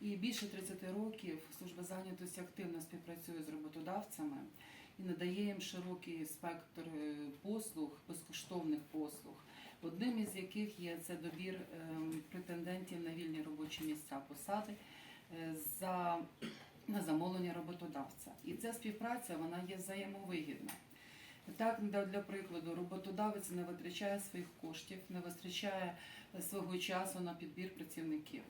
І більше 30 років служба зайнятості активно співпрацює з роботодавцями і надає їм широкий спектр е, послуг, безкоштовних послуг. Одним із яких є це добір ем, претендентів на вільні робочі місця посади е, за на замовлення роботодавця. І ця співпраця вона є взаємовигідна. Так, для прикладу, роботодавець не витрачає своїх коштів, не витрачає е, свого часу на підбір працівників.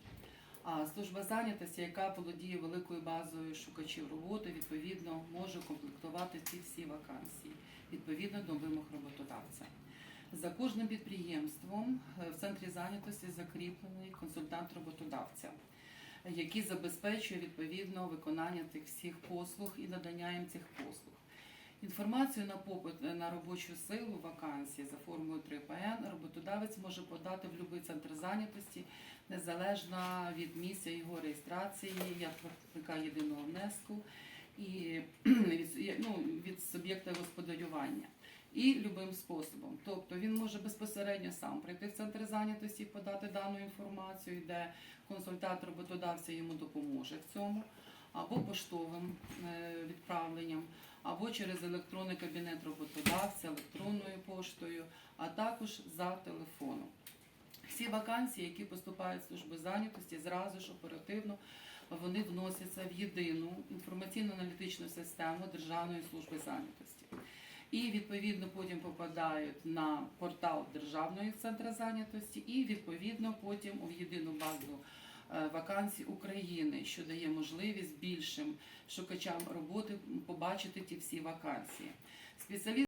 А служба зайнятості, яка володіє великою базою шукачів роботи, відповідно може комплектувати ці всі вакансії відповідно до вимог роботодавця. За кожним підприємством е, в центрі зайнятості закріплений консультант роботодавця, який забезпечує відповідно виконання тих всіх послуг і надання їм цих послуг. Інформацію на попит на робочу силу вакансії за формою 3ПН роботодавець може подати в будь-який центр зайнятості незалежно від місця його реєстрації, як платника єдиного внеску і від, ну, від суб'єкта господарювання. І любим способом. Тобто він може безпосередньо сам прийти в центр зайнятості, подати дану інформацію, де консультант роботодавця йому допоможе в цьому, або поштовим е, відправленням, або через електронний кабінет роботодавця, електронною поштою, а також за телефоном. Всі вакансії, які поступають з служби зайнятості, зразу ж оперативно вони вносяться в єдину інформаційно-аналітичну систему Державної служби зайнятості. І відповідно потім попадають на портал Державної центру зайнятості, і відповідно потім у єдину базу вакансій України, що дає можливість більшим шукачам роботи побачити ті всі вакансії. Спеціаліст